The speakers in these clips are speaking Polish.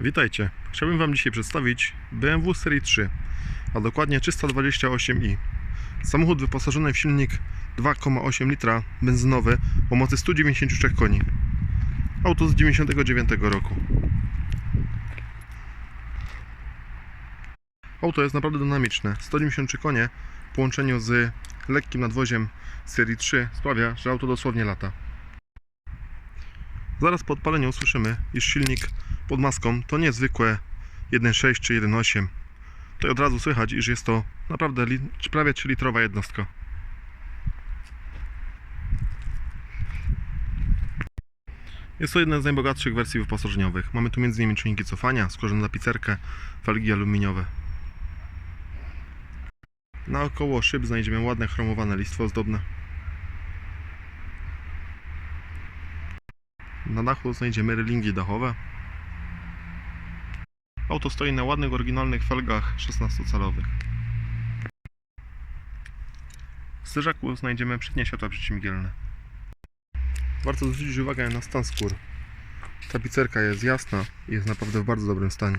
Witajcie. Chciałbym Wam dzisiaj przedstawić BMW Serii 3, a dokładnie 328i. Samochód wyposażony w silnik 2,8 litra benzynowy o mocy 193 koni. Auto z 99 roku. Auto jest naprawdę dynamiczne. 193 konie w połączeniu z lekkim nadwoziem serii 3 sprawia, że auto dosłownie lata. Zaraz po odpaleniu usłyszymy, iż silnik pod maską to nie zwykłe 1.6 czy 1.8. To od razu słychać, iż jest to naprawdę prawie 3-litrowa jednostka. Jest to jedna z najbogatszych wersji wyposażeniowych. Mamy tu m.in. czujniki cofania, skórzane na pizzerkę, felgi aluminiowe. Naokoło szyb znajdziemy ładne chromowane listwo ozdobne. Na dachu znajdziemy relingi dachowe. Auto stoi na ładnych, oryginalnych felgach 16-calowych. W zderzaku znajdziemy przednie światła przeciwmgielne. Warto zwrócić uwagę na stan skór. Tapicerka jest jasna i jest naprawdę w bardzo dobrym stanie.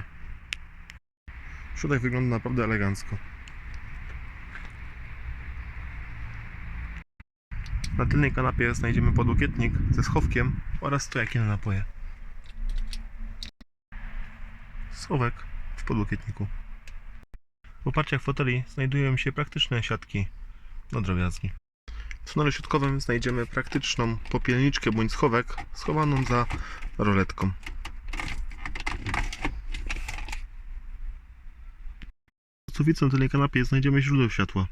Środek wygląda naprawdę elegancko. Na tylnej kanapie znajdziemy podłokietnik ze schowkiem oraz stojaki na napoje. Schowek w podłokietniku. W oparciach foteli znajdują się praktyczne siatki na drobiazgi. W tunelu środkowym znajdziemy praktyczną popielniczkę bądź schowek schowaną za roletką. Na tylnej kanapie znajdziemy źródło światła.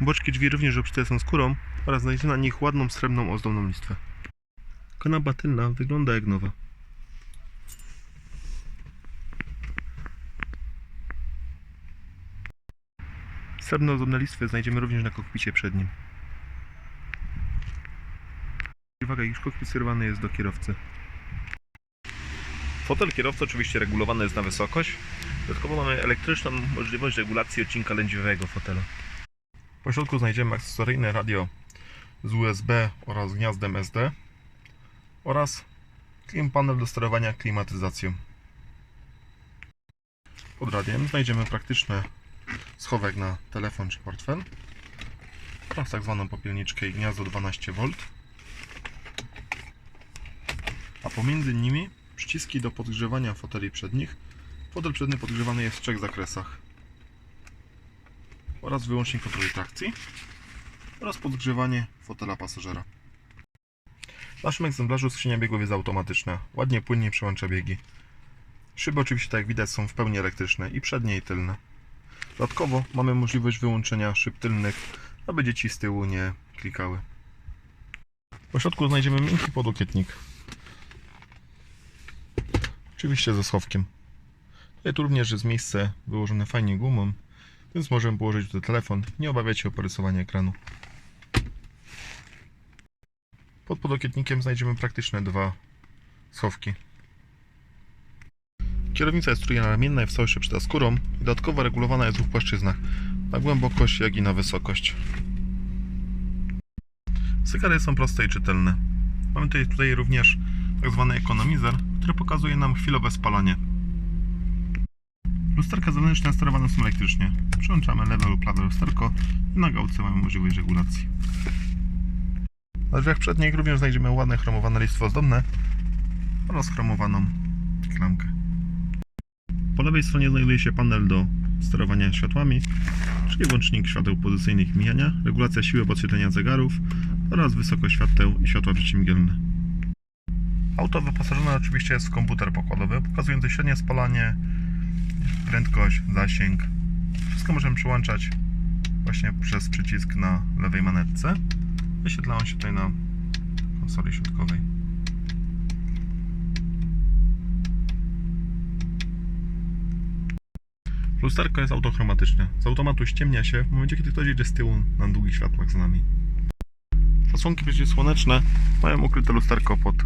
Boczki drzwi również obszyte są skórą oraz znajdziemy na nich ładną srebrną ozdobną listwę. Kanapa tylna wygląda jak nowa. Srebrne ozdobne listwy znajdziemy również na kokpicie przednim. Uwaga, iż kokpit sterowany jest do kierowcy. Fotel kierowcy oczywiście regulowany jest na wysokość. Dodatkowo mamy elektryczną możliwość regulacji odcinka lędźwiowego fotela. Po środku znajdziemy akcesoryjne radio z USB oraz gniazdem SD oraz klim panel do sterowania klimatyzacją. Pod radiem znajdziemy praktyczny schowek na telefon czy portfel oraz tak zwaną popielniczkę i gniazdo 12V a pomiędzy nimi przyciski do podgrzewania foteli przednich. Fotel przedni podgrzewany jest w trzech zakresach oraz wyłącznik kontroli trakcji oraz podgrzewanie fotela pasażera. W naszym egzemplarzu skrzynia biegów jest automatyczna, ładnie płynnie przełącza biegi. Szyby oczywiście tak jak widać są w pełni elektryczne i przednie i tylne. Dodatkowo mamy możliwość wyłączenia szyb tylnych, aby dzieci z tyłu nie klikały. Po środku znajdziemy miękki podłokietnik. Oczywiście ze schowkiem. Tutaj tu również jest miejsce wyłożone fajnie gumą, więc możemy położyć tutaj telefon, nie obawiać się o porysowanie ekranu. Pod podłokietnikiem znajdziemy praktyczne dwa schowki. Kierownica jest trójramienna i w całości przyda skórą i dodatkowo regulowana jest w dwóch płaszczyznach, na głębokość jak i na wysokość. Cygary są proste i czytelne. Mamy tutaj, tutaj również tak zwany ekonomizer, który pokazuje nam chwilowe spalanie. Lusterka zewnętrzne sterowane są elektrycznie. Przełączamy lewe lub prawe lusterko i na gałce mamy możliwość regulacji. Na drzwiach przednich również znajdziemy ładne chromowane listwo ozdobne oraz chromowaną klamkę. Po lewej stronie znajduje się panel do sterowania światłami, czyli włącznik świateł pozycyjnych mijania, regulacja siły podświetlenia zegarów oraz wysokość świateł i światła przeciwmgielne. Auto wyposażone oczywiście jest w komputer pokładowy, pokazujący średnie spalanie, prędkość, zasięg. Wszystko możemy przełączać właśnie przez przycisk na lewej manetce. Wyświetla on się tutaj na konsoli środkowej. Lusterko jest autochromatyczne. Z automatu ściemnia się w momencie, kiedy ktoś jedzie z tyłu na długich światłach za nami. Zasłonki przeciwsłoneczne mają ukryte lusterko pod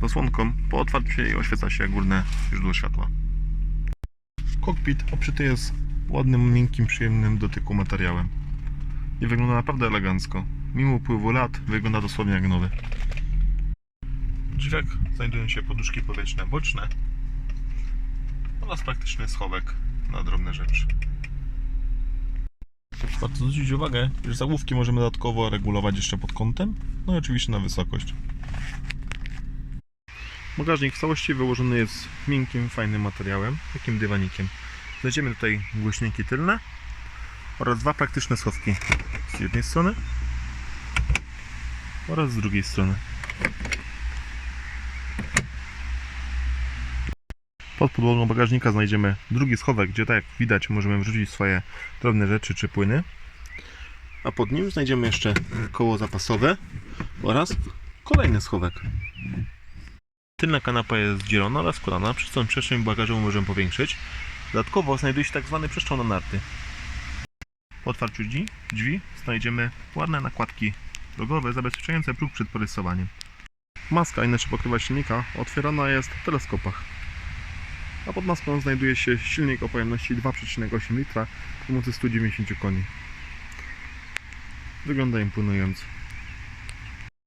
zasłonką. Po otwarciu jej oświeca się górne źródło światła. Kokpit obszyty jest ładnym, miękkim, przyjemnym dotyku materiałem. I wygląda naprawdę elegancko. Mimo upływu lat wygląda dosłownie jak nowy. drzwiach znajdują się poduszki powietrzne boczne oraz praktyczny schowek na drobne rzeczy. Warto zwrócić uwagę, że zagłówki możemy dodatkowo regulować jeszcze pod kątem, no i oczywiście na wysokość. Bagażnik w całości wyłożony jest miękkim, fajnym materiałem, takim dywanikiem. Znajdziemy tutaj głośniki tylne oraz dwa praktyczne schowki z jednej strony oraz z drugiej strony. Pod podłogą bagażnika znajdziemy drugi schowek, gdzie tak jak widać możemy wrzucić swoje drobne rzeczy czy płyny. A pod nim znajdziemy jeszcze koło zapasowe oraz kolejny schowek. Tylna kanapa jest dzielona oraz składana, przez co przestrzeń bagażową możemy powiększyć. Dodatkowo znajduje się tak zwany przeszczał na narty. Po otwarciu drzwi, drzwi znajdziemy ładne nakładki drogowe zabezpieczające próg przed porysowaniem. Maska, inaczej pokrywa silnika, otwierana jest w teleskopach. A pod maską znajduje się silnik o pojemności 2,8 litra o mocy 190 koni. Wygląda imponująco.